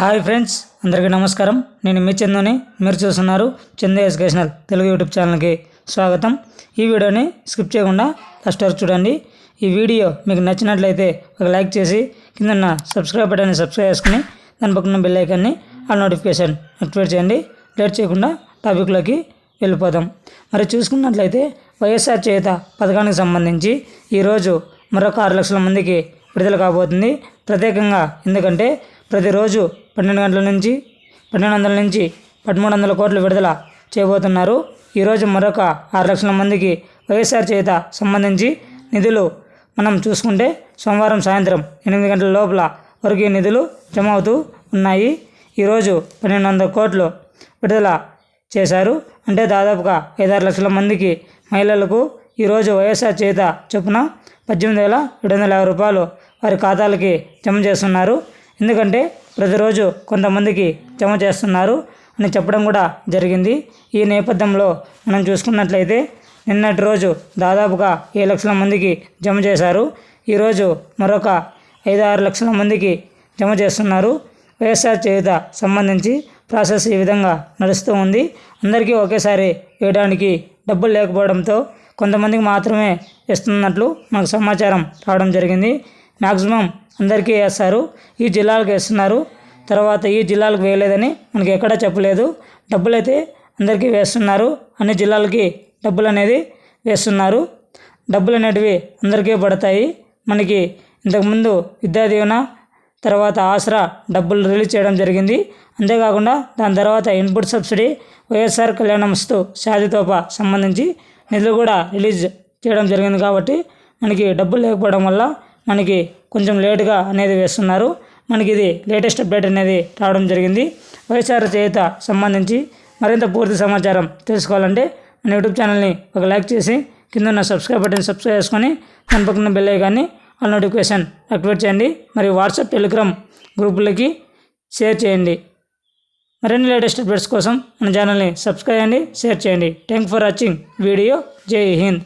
Hi friends అందరికీ నమస్కారం. నేను మీ చందుని మీరు చూస్తున్నారు చందు ఎడ్యుకేషనల్ తెలుగు యూట్యూబ్ ఛానల్కి స్వాగతం. ఈ వీడియోని స్కిప్ చేయకుండా ఫస్ట్ వరకు చూడండి. ఈ వీడియో మీకు నచ్చినట్లయితే ఒక లైక్ చేసి కిందన్న సబ్స్క్రైబ్ బటన్ని సబ్స్క్రైబ్ చేసుకుని దాని పక్కన బెల్ ఐకాన్ని ఆ నోటిఫికేషన్ యాక్టివేట్ చేయండి. లేట్ చేయకుండా టాపిక్లోకి వెళ్ళిపోదాం. మరి చూసుకున్నట్లయితే వైఎస్ఆర్ చేత పథకానికి సంబంధించి ఈరోజు మరొక ఆరు లక్షల మందికి విడుదల కాబోతుంది. ప్రత్యేకంగా ఎందుకంటే ప్రతిరోజు పన్నెండు గంటల నుంచి పన్నెండు వందల నుంచి పదమూడు వందల కోట్లు విడుదల చేయబోతున్నారు. ఈరోజు మరొక ఆరు లక్షల మందికి వైఎస్ఆర్ చేత సంబంధించి నిధులు మనం చూసుకుంటే సోమవారం సాయంత్రం ఎనిమిది గంటల లోపల వరకు ఈ నిధులు జమ అవుతూ ఉన్నాయి. ఈరోజు పన్నెండు వందల కోట్లు విడుదల చేశారు. అంటే దాదాపుగా ఐదారు లక్షల మందికి మహిళలకు ఈరోజు వైఎస్ఆర్ చేత చొప్పున పద్దెనిమిది వేల ఏడు వందల యాభై రూపాయలు వారి ఖాతాలకి జమ చేస్తున్నారు. ఎందుకంటే ప్రతిరోజు కొంతమందికి జమ చేస్తున్నారు అని చెప్పడం కూడా జరిగింది. ఈ నేపథ్యంలో మనం చూసుకున్నట్లయితే నిన్నటి రోజు దాదాపుగా ఏడు లక్షల మందికి జమ చేశారు. ఈరోజు మరొక ఐదు ఆరు లక్షల మందికి జమ చేస్తున్నారు. వైఎస్ఆర్ చేయుత సంబంధించి ప్రాసెస్ ఈ విధంగా నడుస్తూ ఉంది. అందరికీ ఒకేసారి వేయడానికి డబ్బులు లేకపోవడంతో కొంతమందికి మాత్రమే ఇస్తున్నట్లు మనకు సమాచారం రావడం జరిగింది. మ్యాక్సిమం అందరికీ వేస్తారు. ఈ జిల్లాలకు వేస్తున్నారు. తర్వాత ఈ జిల్లాలకు వేయలేదని మనకి ఎక్కడా చెప్పలేదు. డబ్బులు అయితే అందరికీ వేస్తున్నారు. అన్ని జిల్లాలకి డబ్బులు అనేది వేస్తున్నారు. డబ్బులు అనేటివి అందరికీ పడతాయి. మనకి ఇంతకుముందు విద్యా దీవెన తర్వాత ఆసరా డబ్బులు రిలీజ్ చేయడం జరిగింది. అంతేకాకుండా దాని తర్వాత ఇన్పుట్ సబ్సిడీ వైఎస్ఆర్ కళ్యాణమస్తు సాధితోప సంబంధించి నిధులు కూడా రిలీజ్ చేయడం జరిగింది కాబట్టి మనకి డబ్బులు లేకపోవడం వల్ల మనకి కొంచెం లేటుగా అనేది వేస్తున్నారు. మనకి ఇది లేటెస్ట్ అప్డేట్ అనేది రావడం జరిగింది. వైఎస్ఆర్ చేత సంబంధించి మరింత పూర్తి సమాచారం తెలుసుకోవాలంటే మన యూట్యూబ్ ఛానల్ని ఒక లైక్ చేసి కింద ఉన్న సబ్స్క్రైబ్ బటన్ సబ్స్క్రైబ్ చేసుకొని దాని పక్కన బెల్ ఐకాన్ని ఆల్ నోటిఫికేషన్ యాక్టివేట్ చేయండి. మరియు వాట్సాప్ టెలిగ్రామ్ గ్రూపులకి షేర్ చేయండి. మరిన్ని లేటెస్ట్ అప్డేట్స్ కోసం మన ఛానల్ని సబ్స్క్రైబ్ చేయండి షేర్ చేయండి. థ్యాంక్ ఫర్ వాచింగ్ వీడియో జై హింద్.